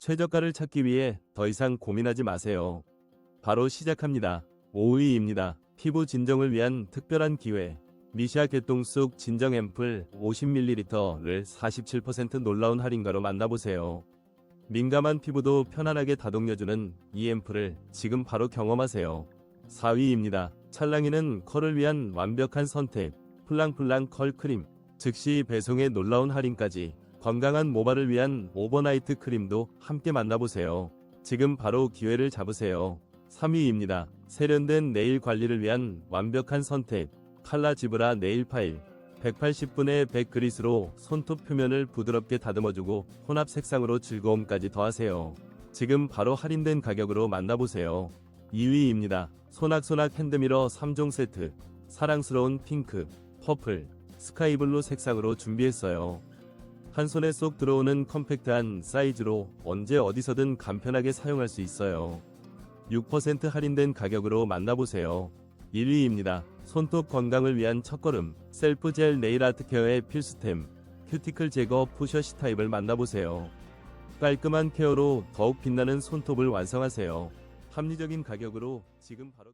최저가를 찾기 위해 더 이상 고민하지 마세요. 바로 시작합니다. 5위입니다. 피부 진정을 위한 특별한 기회. 미샤 개똥쑥 진정 앰플 50ml를 47% 놀라운 할인가로 만나보세요. 민감한 피부도 편안하게 다독여주는 이 앰플을 지금 바로 경험하세요. 4위입니다. 찰랑이는 컬을 위한 완벽한 선택. 플랑플랑 컬 크림. 즉시 배송의 놀라운 할인까지 건강한 모발을 위한 오버나이트 크림도 함께 만나보세요. 지금 바로 기회를 잡으세요. 3위입니다. 세련된 네일 관리를 위한 완벽한 선택. 칼라 지브라 네일 파일. 180분의 100 그리스로 손톱 표면을 부드럽게 다듬어주고 혼합 색상으로 즐거움까지 더하세요. 지금 바로 할인된 가격으로 만나보세요. 2위입니다. 소낙소낙 핸드미러 3종 세트. 사랑스러운 핑크, 퍼플, 스카이블루 색상으로 준비했어요. 한 손에 쏙 들어오는 컴팩트한 사이즈로 언제 어디서든 간편하게 사용할 수 있어요. 6% 할인된 가격으로 만나보세요. 1위입니다. 손톱 건강을 위한 첫걸음 셀프 젤 네일 아트 케어의 필수템 큐티클 제거 푸셔시 타입을 만나보세요. 깔끔한 케어로 더욱 빛나는 손톱을 완성하세요. 합리적인 가격으로 지금 바로